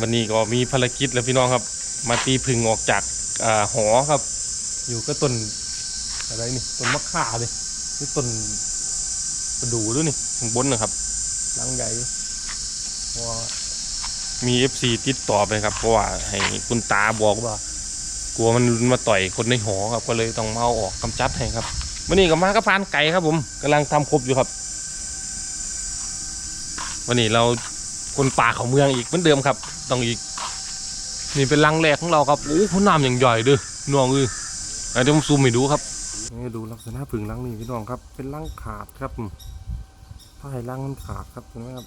วันนี้ก็มีภารกิจแล้วพี่น้องครับ มาตีพึ่งออกจากอ่าหอครับ อยู่ก็ต้นอะไรนี่ต้นมะข่าเลยนี่ต้นประดูด้วยนี่ข้างบนนะครับรังใหญ่อยู่เพราะว่ามีเอฟซีติดต่อไปครับเพราะว่าให้คุณตาบอกว่ากลัวมันมาต่อยคนในหอครับก็เลยต้องมาเอาออกกำจัดให้ครับวันนี้ก็มาก็พานไก่ครับผมกำลังทำครบอยู่ครับ วันนี้เรา คนป่าเขาเมืองอีกเหมือนเดิมครับต้องอีก นี่เป็นรังแรกของเราครับโอ้โหน้ำอย่างใหญ่ด้อน้องเอ้ยอะเดี๋ยวผมซูมให้ดูครับนี่ดูลักษณะผึ่งรังนี่พี่น้องครับ เป็นรังขาดครับถ้าให้รังมันขาดครับเห็นไหมครับ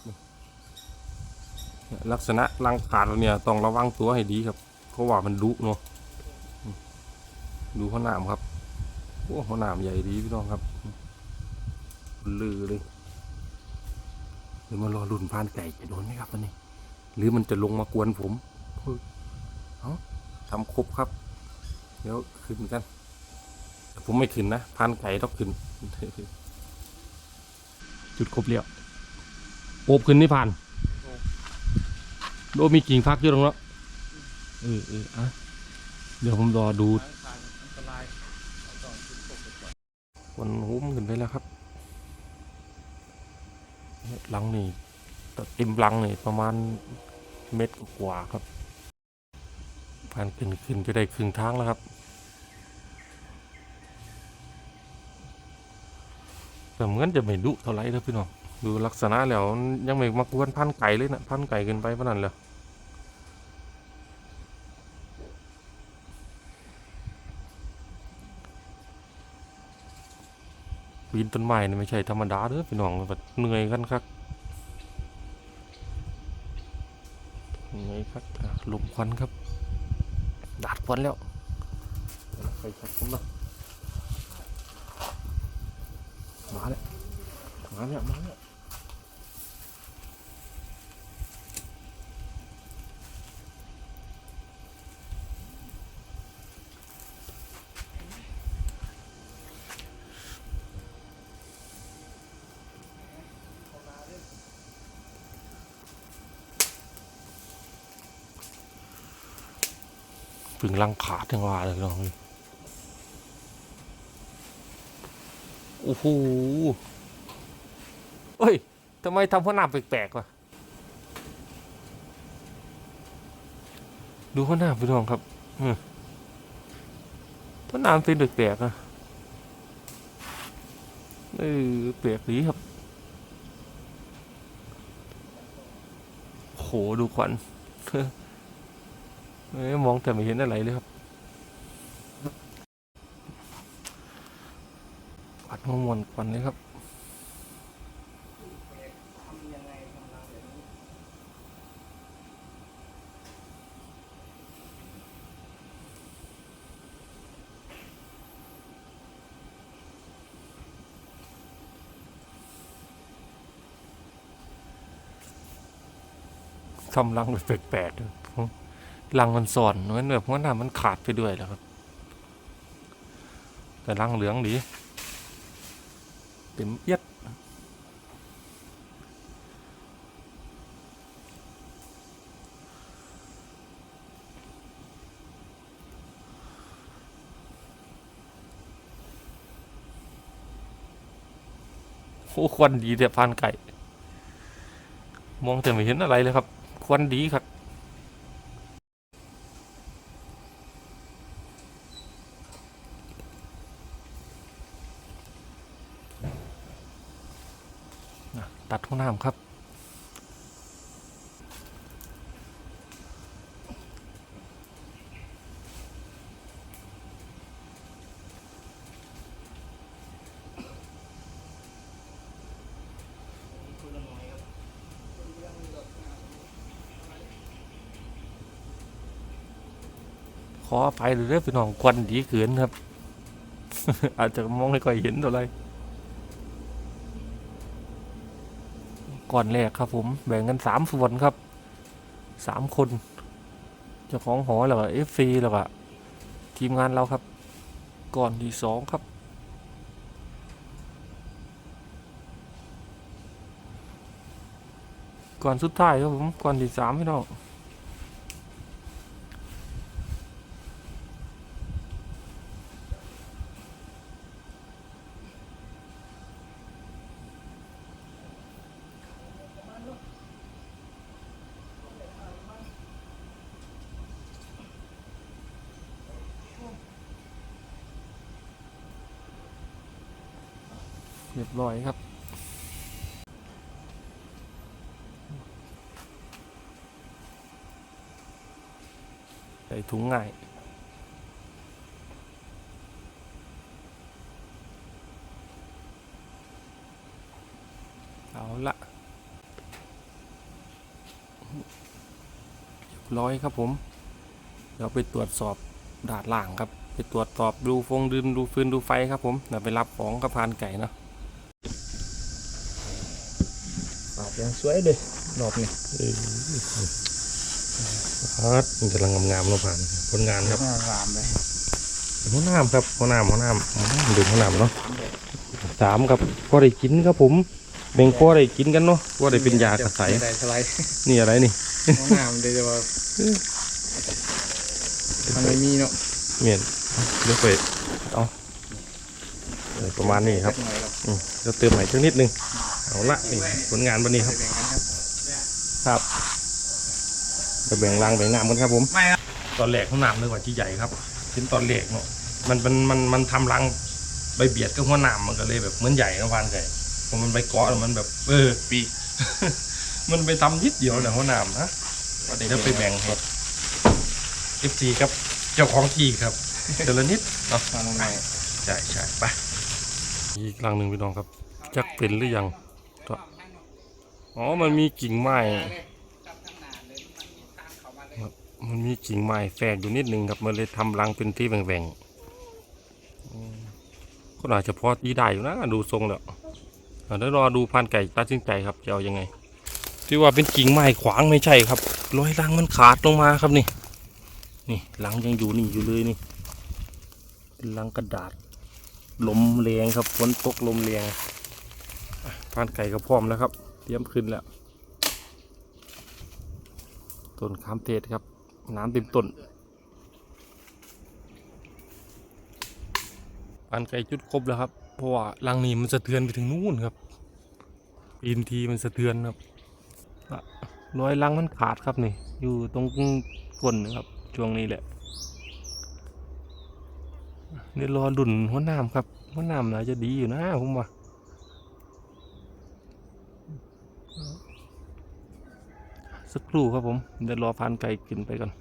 ลักษณะรังขาดเราเนี่ยต้องระวังตัวให้ดีครับเพราะว่ามันดุเนาะดูข้าวหนามครับโอ้ข้าวหนามใหญ่ดีพี่น้องครับลือเลย ดี๋ยวมารอรุ่นพานไก่จะโดนไหมครับวันนี้ หรือมันจะลงมากวนผมเฮ้ยเอาทำครบครับ เดี๋ยวขึ้นกันแต่ผมไม่ขึ้นนะพานไก่ต้องขึ้น จุดครบเรียวโอบขึ้นนี่ผ่านโดมีกิ่งพักอยู่ตรงนั้นเออเอออะเดี๋ยวผมรอดูวันหุ้มขึ้นไปแล้วครับ หลังนี่เต็มหลังนี่ประมาณเม็ดกว่าครับผ่านขึ้นขึ้นจะได้ครึ่งทางแล้วครับแต่เหมือนจะไม่ดุเท่าไหรเด้อพี่น้องดูลักษณะแล้วยังไม่มากวนพันไก่เลยนะพันไก่เกินไปเพราะนั้นเลย ปีนต้นไม้นี่ไม่ใช่ธรรมดาเด้อพี่น้องแบบเหนื่อยกันครับเหนื่อยครับหลุมควันครับดาดควันแล้วเดี๋ยวเราไปชักผมนะมาแล้วมาแล้วมาแล้ว ถึงลังขาดถึงว่าเลยน้องโอ้โหเฮ้ยทำไมทำหัวหน้าแปลกๆวะดูหัวหน้าพี่น้องครับอืมหัวหน้ามันเป็นแปลกๆอะเออแปลกดีครับโหดูควัน เอ้มองแต่ไม่เห็นอะไรเลยครับควันมวนควันเลยครับทำรังแบบแปลกๆด้วย รังมันสอนมือนแบบว่าหน้ามันขาดไปด้วยแล้วครับ แต่รังเหลืองดีเต็มเอียดโอ้ควันดีแต่พานไก่ มองแต่ไม่เห็นอะไรเลยครับ ควันดีครับ น่ะตัดห้ องน้ำครับ ขออภัยเลยเด้อพี่น้องควันดีเกินครับ อาจจะมองไม่ค่อยเห็นเท่าไหร ก่อนแรกครับผมแบ่งกันสามส่วนครับสามคนเจ้าของหอแล้วก็เอฟซีแล้วก็ทีมงานเราครับ ก่อนที่สองครับ ก่อนสุดท้ายครับผมก่อนที่สามพี่น้อง เรียบร้อยครับ ใส่ถุงง่ายเอาละเรียบร้อยครับผม เดี๋ยวไปตรวจสอบดาดล่างครับ ไปตรวจสอบดูฟงดินดูฟืนดูไฟครับผมเดี๋ยวไปรับของกระพานไก่เนาะ ปาดยังสวยเลยรอบนี้ฮัดมันจะลังงามๆเราผ่านผลงานครับงามเลยหัวหน้ำครับหัวหน้ำหัวหน้ำดื่มหัวหน้ำเนาะสามครับก็ได้กินครับผมแบ่งก็ได้กินกันเนาะก็ได้เป็นยากระใสนี่อะไรนี่ห้องน้ำเดี๋ยวจะว่ามันไม่มีเนาะเมียนเดี๋ยวไปเอาเออประมาณนี้ครับสักหน่อยแล้วเติมใหม่สักนิดนึง เอาละนี่ผลงานวันนี้ครับแบ่งกันครับครับไปแบ่งรางแบ่งน้ำกันครับผมไม่ครับตอนแรกเขาน้ำเลยกว่าที่ใหญ่ครับชิ้นตอนแรกเนาะมันมันมันมันทำรังใบเบียดกับหัวหนามมันก็เลยแบบเหมือนใหญ่นะพานไก่พอมันไปเกาะแล้วมันแบบ เออปีกมันไปทำนิดเดียวนะหัวหนามนะเดี๋ยวไปแบ่งครับเอฟซีครับ เจ้าของที่ครับเดี๋ยวละนิดเนาะมาลงไหนใช่ใช่ไปอีกรังหนึ่งพี่น้องครับ จักเป็นหรือยังก็ อ๋อ มันมีกิ่งไม้มันมีกิ่งไม้แฝกอยู่นิดนึงครับ มันเลยทำรังเป็นที่แหว่งๆอืมก็น่าจะพอดีได้อยู่นะ ดูทรงแล้วอะเดี๋ยวรอดูพันไก่ตัดสินใจครับจะเอายังไง ที่ว่าเป็นกิ่งไม้ขวางไม่ใช่ครับรอยรังมันขาดลงมาครับนี่ นี่รังยังอยู่นี่อยู่เลยนี่เป็นรังกระดาษ ลมแรงครับฝนตกลมแรงอะพันไก่ก็พร้อมแล้วครับ เตรียมขึ้นแล้ว ต้นขามเทศครับ น้ำเต็มต้นปันไก่จุดครบแล้วครับ เพราะว่ารังนี้มันสะเทือนไปถึงนู่นครับปีนทีมันสะเทือนครับอะรอยรังมันขาดครับนี่อยู่ตรงก้นนะครับช่วงนี้แหละเดี๋ยวรอดุนหัวน้ำครับหัวน้ำน่าจะดีอยู่นะผมว่า สักครู่ครับผม เดี๋ยวรอพานไก่กินไปก่อน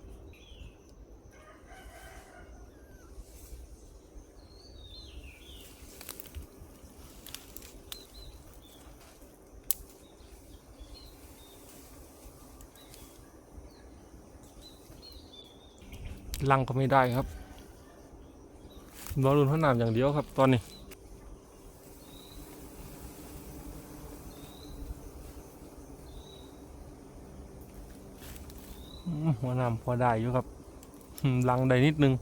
ลังก็ไม่ได้ครับรอรุนพระนามอย่างเดียวครับตอนนี้ หัวหน้ำพอได้อยู่ครับลังได้นิดนึง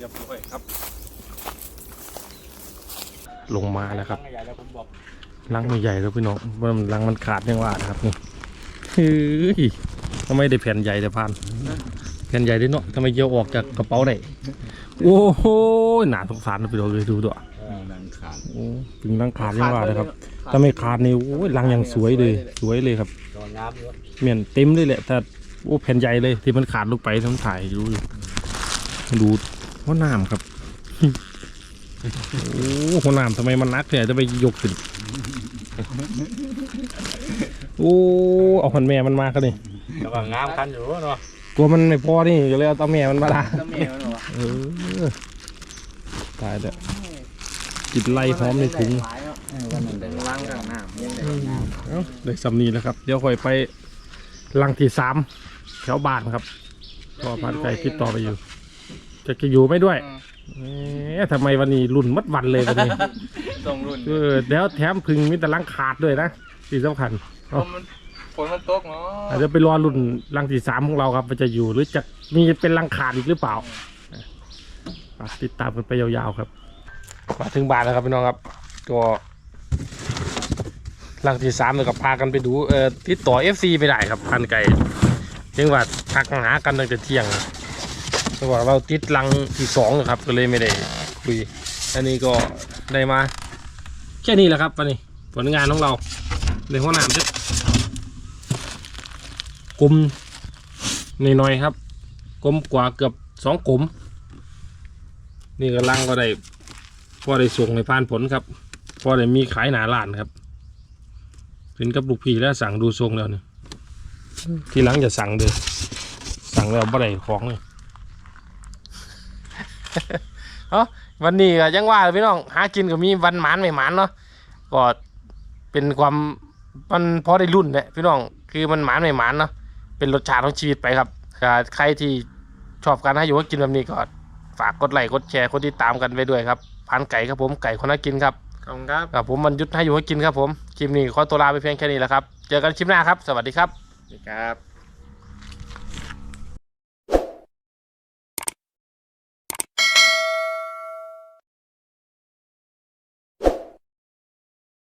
เรียบร้อยครับ ลงมาแล้วครับใหญ่แล้วผมบอกลังไม่ใหญ่ครับพี่น้องว่ามันลังมันขาดยังว่านะครับนี่เฮ้ยทำไมได้แผ่นใหญ่แต่พานแผ่นใหญ่ได้เนาะทำไมเกี่ยวออกจากกระเป๋าได้โอ้โหหนาสงสารนะพี่น้องเลยดูด้วยนังขาดโอ้ถึงลังขาดยังว่านะครับถ้าไม่ขาดนี่โอ้ยลังยังสวยเลย สวยเลยครับตอนน้ำอยู่เมียนเต็มเลยแหละแต่โอ้แผ่นใหญ่เลยที่มันขาดลงไปทั้งถ่ายดูอยู่ดู หัวหน้ำครับโอ้หัวหน้ำทำไมมันนักเนี่ยจะไปยกขึ้นโอ้เอาพันแม่มันมากันนี่แต่ว่างามกันอยู่เนาะกลัวมันไม่พอนี่ก็เลยเอาตาแม่มันมาละถ้าแม่มันบอกว่าเออตายแล้วกินไล่พร้อมในถุงวันนึงเป็นล้างกับน้ำยังไงเอ้าได้สำนีแล้วครับ เดี๋ยวค่อยไปลังที่สามแถวบ้านครับพอพันไก่ติดต่อไปอยู่ จะจะอยู่ไม่ด้วยอเอ๊ะทำไมวันนี้รุ่นมัดวันเลยวันนี้ส่งรุ่นเออแล้วแถมพึงมีแต่ลังขาดด้วยนะที่สำคัญฝนมันฝนมันตกเนาะอาจจะไปรอรุ่นลังที่สามของเราครับมันจะอยู่หรือจะมีเป็นลังขาดอีกหรือเปล่าฝากติดตามกันไปยาวๆครับ มาถึงบ้านแล้วครับพี่น้องครับก็ลังที่สามเลยกับพากันไปดูเอ่อติดต่อ FC ไม่ได้ครับพันไก่ยังว่าทักหากันตั้งแต่เที่ยง แต่ว่าเราติดลังที่สองครับ ก็เลยไม่ได้คุย อันนี้ก็ได้มา แค่นี้แหละครับวันนี้ผลงานของเราในห้องน้ำจะกลมหน่อยๆครับกลมกว่าเกือบสองกลมนี่ก็ลังก็ได้พอได้ส่งในพานผลครับพอได้มีขายหนาล้านครับเป็นกับลูกพี่แล้วสั่งดูทรงแล้วเนี่ยทีหลังจะสั่งเด้อสั่งแล้วบ่ได้ของเลย เอ้าวันนี้ก็ยังว่าพี่น้องหากินก็มีวันหมานไม่หมานเนาะก็เป็นความมันพอได้รุ่นแหละพี่น้องคือมันหมานไม่หมานเนาะเป็นรสชาติของชีวิตไปครับก็ใครที่ชอบการให้อยู่ก็กินแบบนี้ก็ฝากกดไลค์กดแชร์กดติดตามกันไปด้วยครับพันไก่ครับผมไก่คนน่ากินครับขอบคุณครับกับผมมันยุทธให้อยู่ให้กินครับผมคลิปนี้ขอตัวลาไปเพียงแค่นี้แหละครับ เจอกันคลิปหน้าครับ สวัสดีครับสวัสดีครับ